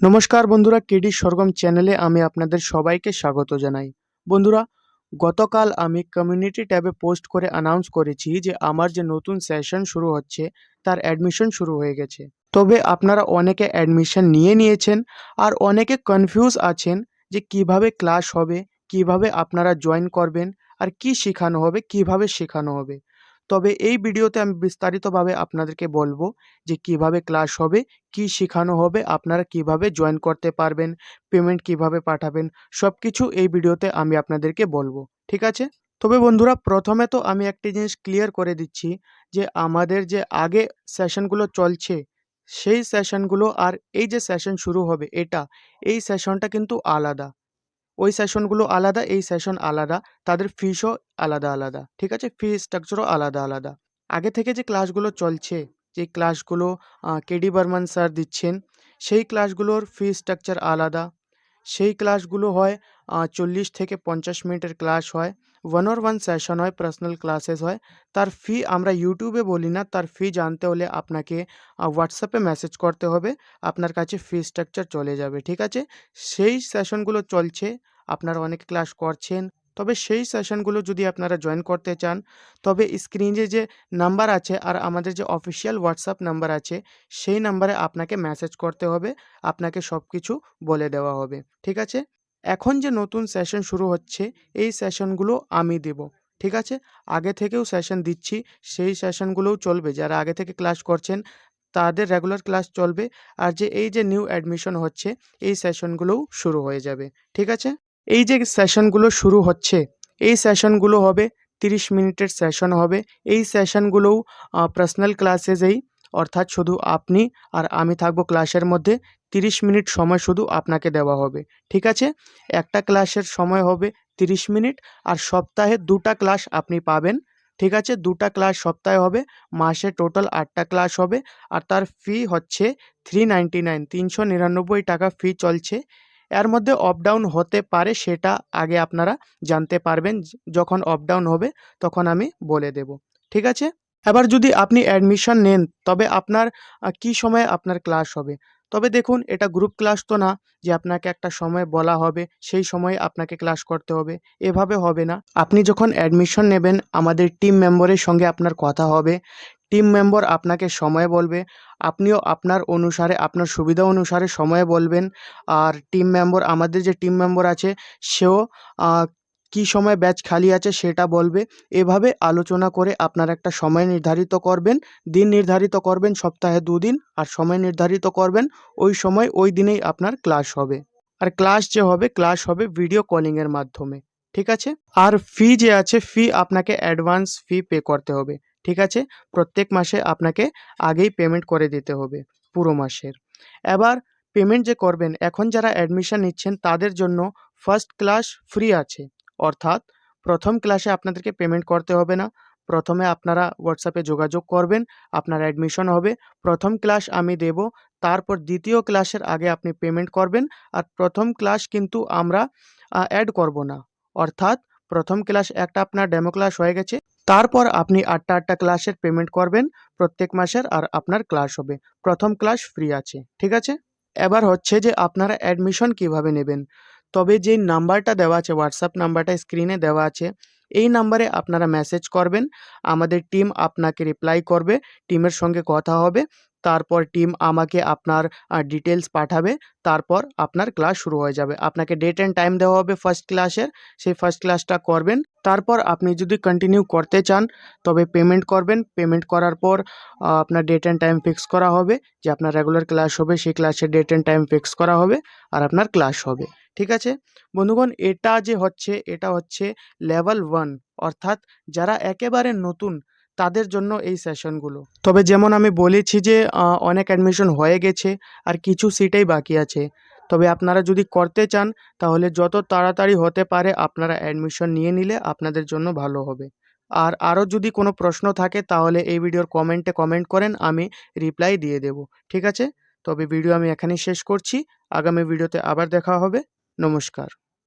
নমস্কার বন্ধুরা, কেডি সরগম চ্যানেলে আমি আপনাদের সবাইকে স্বাগত জানাই। বন্ধুরা, গতকাল আমি কমিউনিটি ট্যাবে পোস্ট করে অ্যানাউন্স করেছি যে আমার যে নতুন সেশন শুরু হচ্ছে, তার অ্যাডমিশন শুরু হয়ে গেছে। তবে আপনারা অনেকে অ্যাডমিশন নিয়ে নিয়েছেন আর অনেকে কনফিউজ আছেন যে কীভাবে ক্লাস হবে, কীভাবে আপনারা জয়েন করবেন আর কি শেখানো হবে, কীভাবে শেখানো হবে। তবে এই ভিডিওতে আমি বিস্তারিতভাবে আপনাদেরকে বলব যে কীভাবে ক্লাস হবে, কি শেখানো হবে, আপনারা কীভাবে জয়েন করতে পারবেন, পেমেন্ট কীভাবে পাঠাবেন সব কিছু এই ভিডিওতে আমি আপনাদেরকে বলব। ঠিক আছে? তবে বন্ধুরা, প্রথমে তো আমি একটি জিনিস ক্লিয়ার করে দিচ্ছি যে আমাদের যে আগে সেশনগুলো চলছে, সেই সেশনগুলো আর এই যে সেশন শুরু হবে, এটা, এই সেশনটা কিন্তু আলাদা। ওই সেশনগুলো আলাদা, এই সেশন আলাদা। তাদের ফিসও আলাদা আলাদা। ঠিক আছে? ফি স্ট্রাকচারও আলাদা আলাদা। আগে থেকে যে ক্লাসগুলো চলছে, যে ক্লাসগুলো কেডি বর্মন স্যার দিচ্ছেন, সেই ক্লাসগুলোর ফি স্ট্রাকচার আলাদা। সেই ক্লাসগুলো হয় চল্লিশ থেকে পঞ্চাশ মিনিটের ক্লাস হয়। ওয়ান অর ওয়ান সেশন হয় পার্সোনাল ক্লাসেস হয়। তার ফি আমরা ইউটিউবে বলি না, তার ফি জানতে হলে আপনাকে হোয়াটসঅ্যাপে মেসেজ করতে হবে। আপনার কাছে ফি স্ট্রাকচার চলে যাবে, ঠিক আছে? সেই সেশনগুলো চলছে আপনারা অনেক ক্লাস করছেন। তবে সেই সেশনগুলো যদি আপনারা জয়েন করতে চান, তবে স্ক্রিনে যে নাম্বার আছে আর আমাদের যে অফিসিয়াল হোয়াটসঅ্যাপ নাম্বার আছে, সেই নাম্বারে আপনাকে মেসেজ করতে হবে। আপনাকে সব কিছু বলে দেওয়া হবে। ঠিক আছে? এখন যে নতুন সেশন শুরু হচ্ছে, এই সেশনগুলো আমি দেব। ঠিক আছে? আগে থেকেও সেশন দিচ্ছি। সেই সেশনগুলোও চলবে। যারা আগে থেকে ক্লাস করছেন, তাদের রেগুলার ক্লাস চলবে। আর যে এই যে নিউ অ্যাডমিশন হচ্ছে, এই সেশনগুলোও শুরু হয়ে যাবে। ঠিক আছে? এই যে সেশনগুলো শুরু হচ্ছে, এই সেশনগুলো হবে তিরিশ মিনিটের সেশন হবে। এই সেশনগুলোও পার্সোনাল ক্লাসেসেই অর্থাৎ শুধু আপনি আর আমি থাকব ক্লাসের মধ্যে। তিরিশ মিনিট সময় শুধু আপনাকে দেওয়া হবে, ঠিক আছে? একটা ক্লাসের সময় হবে তিরিশ মিনিট আর সপ্তাহে দুটা ক্লাস আপনি পাবেন, ঠিক আছে? দুটা ক্লাস সপ্তাহে হবে, মাসে টোটাল আটটা ক্লাস হবে আর তার ফি হচ্ছে থ্রি নাইনটি নাইন তিনশো নিরানব্বই টাকা ফি চলছে। এর মধ্যে অপডাউন হতে পারে সেটা আগে আপনারা জানতে পারবেন যখন অপডাউন হবে তখন আমি বলে দেব। ঠিক আছে? এবার যদি আপনি অ্যাডমিশন নেন, তবে আপনার কি সময়ে আপনার ক্লাস হবে? তবে দেখুন, এটা গ্রুপ ক্লাস তো না, যে আপনাকে একটা সময় বলা হবে, সেই সময়ে আপনাকে ক্লাস করতে হবে। এভাবে হবে না। আপনি যখন অ্যাডমিশন নেবেন, আমাদের টিম মেম্বারের সঙ্গে আপনার কথা হবে। টিম মেম্বার আপনাকে সময় বলবে, আপনিও আপনার অনুসারে, আপনার সুবিধা অনুসারে সময় বলবেন। আর টিম মেম্বার আমাদের যে টিম মেম্বার আছে, সেও কী সময় ব্যাচ খালি আছে সেটা বলবে। এভাবে আলোচনা করে আপনার একটা সময় নির্ধারিত করবেন, দিন নির্ধারিত করবেন, সপ্তাহে দুদিন, আর সময় নির্ধারিত করবেন, ওই সময় ওই দিনেই আপনার ক্লাস হবে। আর ক্লাস যে হবে, ক্লাস হবে ভিডিও কলিংয়ের মাধ্যমে, ঠিক আছে? আর ফি যে আছে, ফি আপনাকে অ্যাডভান্স ফি পে করতে হবে, ঠিক আছে? প্রত্যেক মাসে আপনাকে আগেই পেমেন্ট করে দিতে হবে, পুরো মাসের। এবার পেমেন্ট যে করবেন, এখন যারা অ্যাডমিশন নিচ্ছেন, তাদের জন্য ফার্স্ট ক্লাস ফ্রি আছে। অর্থাৎ প্রথম ক্লাসে আপনাদেরকে পেমেন্ট করতে হবে না। প্রথমে আপনারা হোয়াটসঅ্যাপে যোগাযোগ করবেন, আপনার অ্যাডমিশন হবে। প্রথম ক্লাস আমি দেব, তারপর দ্বিতীয় ক্লাসের আগে আপনি পেমেন্ট করবেন আর প্রথম ক্লাস কিন্তু আমরা অ্যাড করব না। অর্থাৎ প্রথম ক্লাস একটা আপনার ডেমো ক্লাস হয়ে গেছে। তারপর আপনি আটটা আটটা ক্লাসের পেমেন্ট করবেন, প্রত্যেক মাসের আর আপনার ক্লাস হবে। প্রথম ক্লাস ফ্রি আছে, ঠিক আছে? এবার হচ্ছে যে আপনারা অ্যাডমিশন কীভাবে নেবেন? তবে যে নাম্বারটা দেওয়া আছে হোয়াটসঅ্যাপ নাম্বারটা স্ক্রিনে দেওয়া আছে, এই নাম্বারে আপনারা মেসেজ করবেন। আমাদের টিম আপনাকে রিপ্লাই করবে টিমের সঙ্গে কথা হবে। তারপর টিম আমাকে আপনার ডিটেলস পাঠাবে, তারপর আপনার ক্লাস শুরু হয়ে যাবে। আপনাকে ডেট অ্যান্ড টাইম দেওয়া হবে ফার্স্ট ক্লাসের সেই ফার্স্ট ক্লাসটা করবেন। তারপর আপনি যদি কন্টিনিউ করতে চান, তবে পেমেন্ট করবেন। পেমেন্ট করার পর আপনার ডেট অ্যান্ড টাইম ফিক্স করা হবে। যে আপনার রেগুলার ক্লাস হবে, সেই ক্লাসের ডেট অ্যান্ড টাইম ফিক্স করা হবে আর আপনার ক্লাস হবে। ঠিক আছে? বন্ধুগণ, এটা যে হচ্ছে, এটা হচ্ছে লেভেল ওয়ান অর্থাৎ যারা একেবারে নতুন তাদের জন্য এই সেশনগুলো তবে যেমন আমি বলেছি যে অনেক অ্যাডমিশন হয়ে গেছে আর কিছু সিটেই বাকি আছে। তবে আপনারা যদি করতে চান, তাহলে যত তাড়াতাড়ি হতে পারে আপনারা অ্যাডমিশন নিয়ে নিলে আপনাদের জন্য ভালো হবে। আর আরও যদি কোনো প্রশ্ন থাকে, তাহলে এই ভিডিওর কমেন্টে কমেন্ট করেন, আমি রিপ্লাই দিয়ে দেব। ঠিক আছে? তবে ভিডিও আমি এখানেই শেষ করছি। আগামী ভিডিওতে আবার দেখা হবে। নমস্কার।